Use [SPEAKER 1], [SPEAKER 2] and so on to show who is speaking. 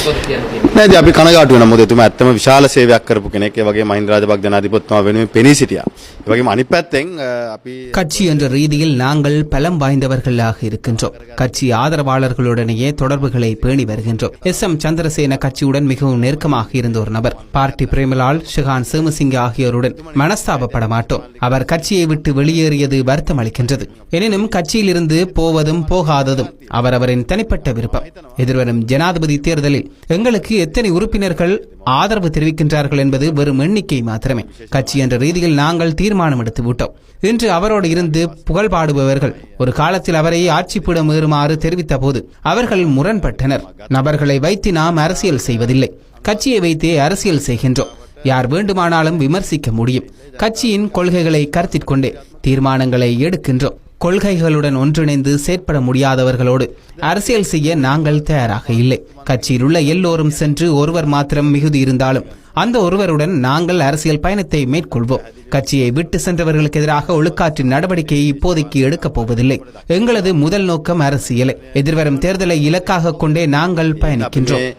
[SPEAKER 1] මොකද කියන්න තියෙන්නේ?
[SPEAKER 2] නේද අපි කනගාටු වෙනවා මොකද එතුමා ඇත්තම විශාල සේවයක් කරපු කෙනෙක් ඒ වගේ මහින්ද රාජපක්ෂ ජනාධිපතිතුමා වෙනුවෙන් පෙනී සිටියා ඒ වගේම අනිත් පැත්තෙන් අ, අපි
[SPEAKER 3] கட்சி என்ற ரீதியில் நாங்கள் பலம் வாய்ந்தவர்களாக இருக்கின்றோம் கட்சி ஆதரவாளர்களுடனேயே தொடர்புகளை பேணி வருகின்றோம் எஸ் எம் சந்திரசேன கட்சியுடன் மிகவும் நெருக்கமாக இருந்த ஒரு நபர் பார்ட்டி பிரேமலால் ஷிகான் சேமசிங்க ஆகியோருடன் மனஸ்தாபப்பட மாட்டோம் அவர் கட்சியை விட்டு வெளியேறியது வருத்தம் அளிக்கின்றது எனினும் கட்சியிலிருந்து போவதும் போகாததும் அவரவரின் தனிப்பட்ட விருப்பம் எதிர்வரும் ஜனாதிபதி தேர்தலில் எங்களுக்கு எத்தனை உறுப்பினர்கள் ஆதரவு தெரிவிக்கின்றார்கள் என்பது வெறும் எண்ணிக்கை மாத்திரமே. கட்சி என்ற ரீதியில் நாங்கள் தீர்மானம் எடுத்து விட்டோம். இன்று அவரோடு இருந்து புகழ் பாடுபவர்கள் ஒரு காலத்தில் அவரை ஆட்சிப்பிடம் ஏறுமாறு தெரிவித்த போது அவர்கள் முரண்பட்டனர். நபர்களை வைத்து நாம் அரசியல் செய்வதில்லை. கட்சியை வைத்தே அரசியல் செய்கின்றோம். யார் வேண்டுமானாலும் விமர்சிக்க முடியும். கட்சியின் கொள்கைகளை கருத்திற்கொண்டே தீர்மானங்களை எடுக்கின்றோம். கொள்கைகளுடன் ஒன்றிணைந்து செயற்பட முடியாதவர்களோடு அரசியல் செய்ய நாங்கள் தயாராக இல்லை. கட்சியில் உள்ள எல்லோரும் சென்று ஒருவர் மாத்திரம் மிகுதி இருந்தாலும் அந்த ஒருவருடன் நாங்கள் அரசியல் பயணத்தை மேற்கொள்வோம். கட்சியை விட்டு சென்றவர்களுக்கு எதிராக ஒழுக்காற்று நடவடிக்கையை இப்போதைக்கு எடுக்கப் போவதில்லை. எங்களது முதல் நோக்கம் அரசியலை. எதிர்வரும் தேர்தலை இலக்காக கொண்டே நாங்கள் பயணிக்கின்றோம்.